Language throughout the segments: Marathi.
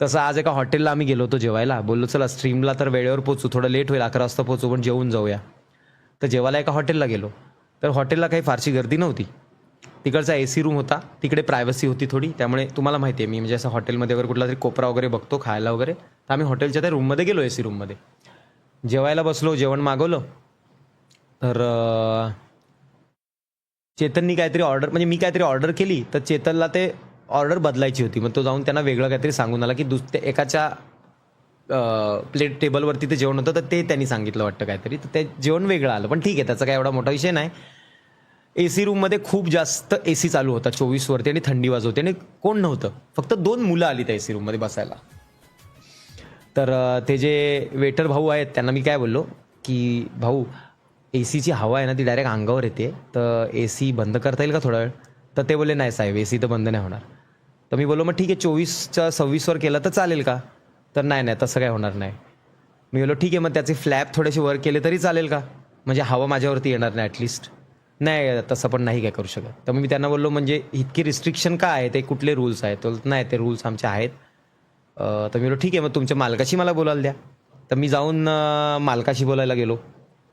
तसं आज एका हॉटेलला आम्ही गेलो होतो जेवायला. बोललो चला स्ट्रीमला तर वेळेवर पोचू. थोडं लेट होईल अकरा वाजता पोचू. पण जेवून जाऊया. तर जेवायला एका हॉटेलला गेलो. तर हॉटेलला काही फारशी गर्दी नव्हती. तिकडचा ए सी रूम होता. तिकडे प्रायव्हसी होती थोडी. त्यामुळे तुम्हाला माहिती आहे मी म्हणजे असं हॉटेलमध्ये वगैरे कुठला तरी कोपरा वगैरे बघतो खायला वगैरे. तर आम्ही हॉटेलच्या त्या रूममध्ये गेलो ए सी रूममध्ये जेवायला बसलो जेवण मागवलं. तर चेतननी काहीतरी ऑर्डर म्हणजे मी काहीतरी ऑर्डर केली. तर चेतनला ते ऑर्डर बदलायची होती. मग तो जाऊन त्यांना वेगळं काहीतरी सांगून आला की दुस ते एकाच्या प्लेट टेबलवरती ते जेवण होतं तर ते त्यांनी सांगितलं वाटतं काहीतरी. तर ते जेवण वेगळं आलं. पण ठीक आहे त्याचा काय एवढा मोठा विषय नाही. ए सी रूममध्ये खूप जास्त ए सी चालू होता चोवीसवरती आणि थंडी वाजवते. आणि कोण नव्हतं. फक्त दोन मुलं आली त्या ए सी रूममध्ये बसायला. तर ते जे वेटर भाऊ आहेत त्यांना मी काय बोललो की भाऊ ए सीची हवा आहे ना ती डायरेक्ट अंगावर येते. तर ए सी बंद करता येईल का थोडा वेळ? तर ते बोलले नाही साहेब ए सी तर बंद नाही होणार. तर मी बोललो मग ठीक आहे चोवीसच्या सव्वीसवर केलं तर चालेल का? तर नाही नाही तसं काय होणार नाही. मी बोललो ठीक आहे मग त्याचे फ्लॅप थोडेसे वर केले तरी चालेल का? म्हणजे हवा माझ्यावरती येणार नाही ॲटलिस्ट नाही तसं पण नाही काय करू शकत. तर मग मी त्यांना बोललो म्हणजे इतकी रिस्ट्रिक्शन का आहे? ते कुठले रूल्स आहेत? तर नाही ते रूल्स आमचे आहेत. तर मी बोललो ठीक आहे मग तुमच्या मालकाशी मला बोलायला द्या. तर मी जाऊन मालकाशी बोलायला गेलो.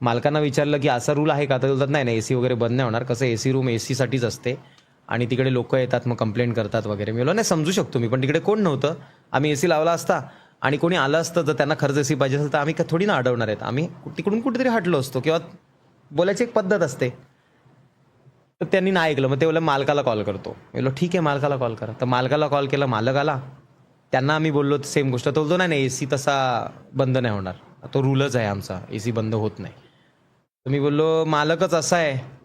मालकांना विचारलं की असा रूल आहे का? तर बोलतात नाही नाही ए सी वगैरे बंद नाही होणार. कसं ए सी रूम ए सीसाठीच असते. आणि तिकडे लोक येतात मग कंप्लेंट करतात वगैरे. मी नाही समजू शकतो मी पण तिकडे कोण नव्हतं? आम्ही ए सी लावला असता आणि कोणी आलं असतं तर त्यांना खर्च ए सी पाहिजे असेल तर आम्ही का- थोडी ना अडवणार आहेत. आम्ही तिकडून कुठेतरी हटलो असतो किंवा बोलायची एक पद्धत असते. तर त्यांनी नाही ऐकलं. मग ते बोललं मालकाला कॉल करतो. मी ठीक आहे मालकाला कॉल करा. तर मालकाला कॉल केला मालक आला. त्यांना आम्ही बोललो सेम गोष्ट. तो बोलतो नाही नाही ए सी तसा बंद नाही होणार. तो रूलच आहे आमचा. ए सी बंद होत नाही. तर मी बोललो मालकच असा आहे.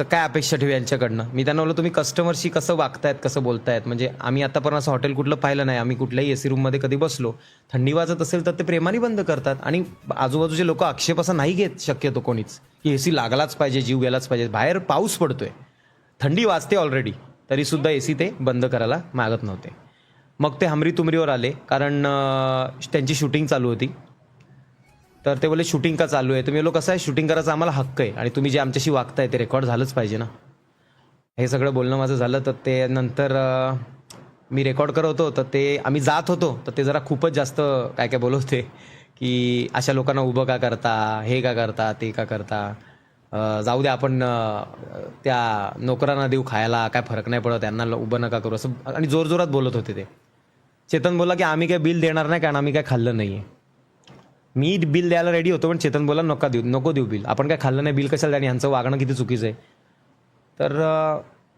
तर काय अपेक्षा ठेवू यांच्याकडनं? मी त्यांना बोललो तुम्ही कस्टमरशी कसं वागतायत कसं बोलतायत? म्हणजे आम्ही आतापर्यंत असं हॉटेल कुठलं पाहिलं नाही. आम्ही कुठल्याही ए सी रूममध्ये कधी बसलो थंडी वाजत असेल तर ते प्रेमाने बंद करतात. आणि आजूबाजूचे लोक आक्षेप असा नाही घेत शक्यतो कोणीच की ए सी लागलाच पाहिजे जीव गेलाच पाहिजे. बाहेर पाऊस पडतोय. थंडी वाजते ऑलरेडी तरीसुद्धा ए सी ते बंद करायला मागत नव्हते. मग ते हमरी तुमरीवर आले कारण त्यांची शूटिंग चालू होती. तर ते बोले शूटिंग का चालू आहे? तुम्ही लोक कसं आहे? शूटिंग करायचा आम्हाला हक्क आहे आणि तुम्ही जे आमच्याशी वागताय ते रेकॉर्ड झालंच पाहिजे ना. हे सगळं बोलणं माझं झालं तर ते नंतर मी रेकॉर्ड करत होतो तर ते आम्ही जात होतो तर ते जरा खूपच जास्त काय काय बोलत होते की अशा लोकांना उभं का करता हे का करता ते का करता जाऊ दे आपण त्या नोकरांना देऊ खायला काय फरक नाही पडत त्यांना उभं नका करू असं आणि जोरजोरात बोलत होते ते. चेतन बोला की आम्ही काय बिल देणार नाही कारण आम्ही काय खाल्लं नाही आहे मी बिल द्यायला रेडी होतो पण चेतन बोला नका देऊ नको देऊ बिल. आपण काय खाल्लं नाही बिल कशाला द्या आणि यांचं वागणं किती चुकीचं आहे. तर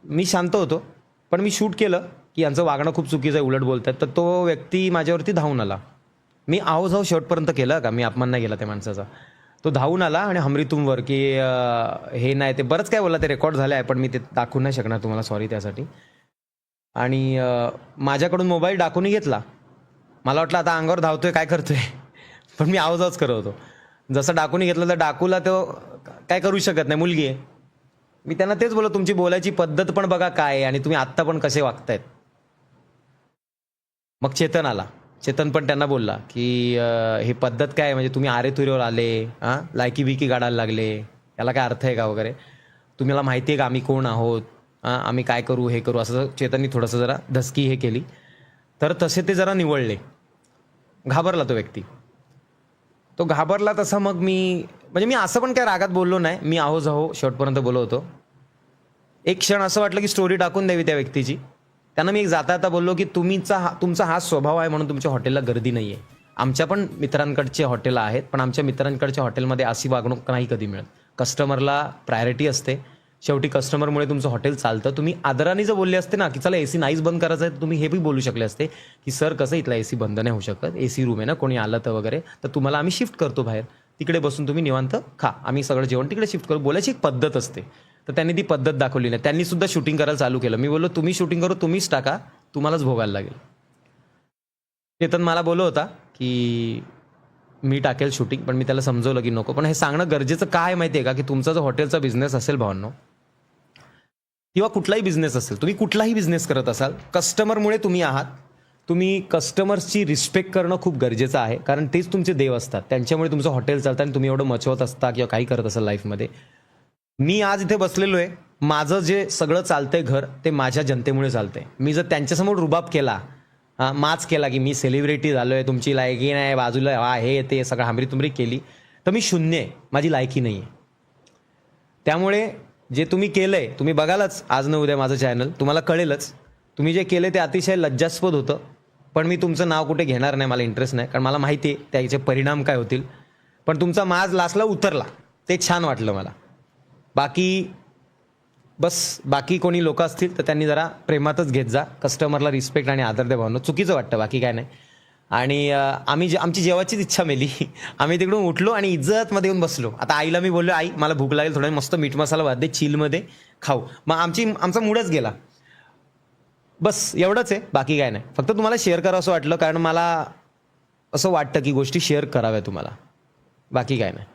मी शांत होतो पण मी शूट केलं की यांचं वागणं खूप चुकीचं आहे उलट बोलतात. तर तो व्यक्ती माझ्यावरती धावून आला. मी आहो जाऊ शेवटपर्यंत केलं का? मी अपमान नाही केला त्या माणसाचा. तो धावून आला आणि हमरी तुमवर की हे नाही ते बरंच काय बोला ते रेकॉर्ड झालं आहे पण मी ते दाखवू नाही शकणार तुम्हाला सॉरी त्यासाठी. आणि माझ्याकडून मोबाईल डाकूनही घेतला. मला वाटलं आता अंगावर धावतोय काय करतोय? पण मी आवाजच करत होतो. जसं डाकूने घेतलं तर डाकूला तो काय करू शकत नाही मुलगी आहे. मी त्यांना तेच बोललो तुमची बोलायची पद्धत पण बघा काय आहे आणि तुम्ही आत्ता पण कसे वागतायत. मग चेतन आला. चेतन पण त्यांना बोलला की हे पद्धत काय आहे? म्हणजे तुम्ही आरे तुरीवर आले हां लायकी बिकी गाडायला लागले. याला काय अर्थ आहे का वगैरे? तुम्हाला माहिती आहे का आम्ही कोण आहोत? हां आम्ही काय करू हे करू? असं चेतननी थोडंसं जरा धसकी हे केली. तर तसे ते जरा निवडले घाबरला तो व्यक्ती. तो घाबरला तसा मग मी म्हणजे मी असं पण काय रागात बोललो नाही. मी आहो जाहो शेवटपर्यंत बोललो होतो. एक क्षण असं वाटलं की स्टोरी टाकून द्यावी त्या व्यक्तीची. त्यांना मी एक जाता जाता बोललो की तुम्हीचा हा तुमचा हा स्वभाव आहे म्हणून तुमच्या हॉटेलला गर्दी नाही आहे आमच्या पण मित्रांकडचे हॉटेल आहेत पण आमच्या मित्रांकडच्या हॉटेलमध्ये अशी वागणूक नाही कधी मिळत. कस्टमरला प्रायोरिटी असते. शेवटी कस्टमरमुळे तुमचं हॉटेल चालतं. तुम्ही आदराने जर बोलले असते ना की चला ए सी नाहीच बंद करायचं आहे तर तुम्ही हे बी बोलू शकले असते की सर कसं इथला ए सी बंद नाही होऊ शकत? ए सी रूम आहे ना कोणी आलं तर वगैरे तर तुम्हाला आम्ही शिफ्ट करतो बाहेर. तिकडे बसून तुम्ही निवांत खा. आम्ही सगळं जेवण तिकडे शिफ्ट करू. बोलायची एक पद्धत असते. तर त्यांनी ती पद्धत दाखवली नाही त्यांनी सुद्धा शूटिंग करायला चालू केलं. मी बोललो तुम्ही शूटिंग करू तुम्हीच टाका. तुम्हालाच भोगायला लागेल. चेतन मला बोललो होता की मी टाकेल शूटिंग पण मी त्याला समजवलं की नको. पण हे सांगणं गरजेचं काय माहिती आहे का? की तुमचा जो हॉटेलचा बिझनेस असेल भावांनो किंवा कुठलाही बिझनेस असेल तुम्ही कुठलाही बिझनेस करत असाल कस्टमरमुळे तुम्ही आहात. तुम्ही कस्टमर्सची रिस्पेक्ट करणं खूप गरजेचं आहे कारण तेच तुमचे देव असतात. त्यांच्यामुळे तुमचं हॉटेल चालतं आणि तुम्ही एवढं मचवत असता किंवा काही करत असाल लाईफमध्ये मी आज इथे बसलेलो आहे. माझं जे सगळं चालतंय घर ते माझ्या जनतेमुळे चालतंय. मी जर त्यांच्यासमोर रुबाब केला माच केला की मी सेलिब्रिटी झालो आहे तुमची लायकी नाही बाजूला हा हे ते सगळं हांबरी तुमरी केली तर मी शून्य आहे. माझी लायकी नाही आहे त्यामुळे जे तुम्ही केलं आहे तुम्ही बघालच आज न उद्या माझं चॅनल तुम्हाला कळेलच. तुम्ही जे केले ते अतिशय लज्जास्पद होतं. पण मी तुमचं नाव कुठे घेणार नाही मला इंटरेस्ट नाही. कारण मला माहिती आहे त्याचे परिणाम काय होतील. पण तुमचा माज लास्टला उतरला. ते छान वाटलं मला. बाकी बस बाकी कोणी लोक असतील तर त्यांनी जरा प्रेमातच घेत जा. कस्टमरला रिस्पेक्ट आणि आदर द्या भावना. चुकीचं वाटतं बाकी काय नाही. आणि आम्ही जे आमची जेवाचीच इच्छा मेली. आम्ही तिकडून उठलो आणि इज्जतमध्ये येऊन बसलो. आता आईला मी बोललो आई मला भूक लागेल थोडं मस्त मीठ मसाला भात दे चिलमध्ये खाऊ. मग आमची आमचा मूडच गेला. बस एवढंच आहे बाकी काय नाही. फक्त तुम्हाला शेअर करावं असं वाटलं कारण मला असं वाटतं की गोष्टी शेअर कराव्या तुम्हाला. बाकी काय नाही.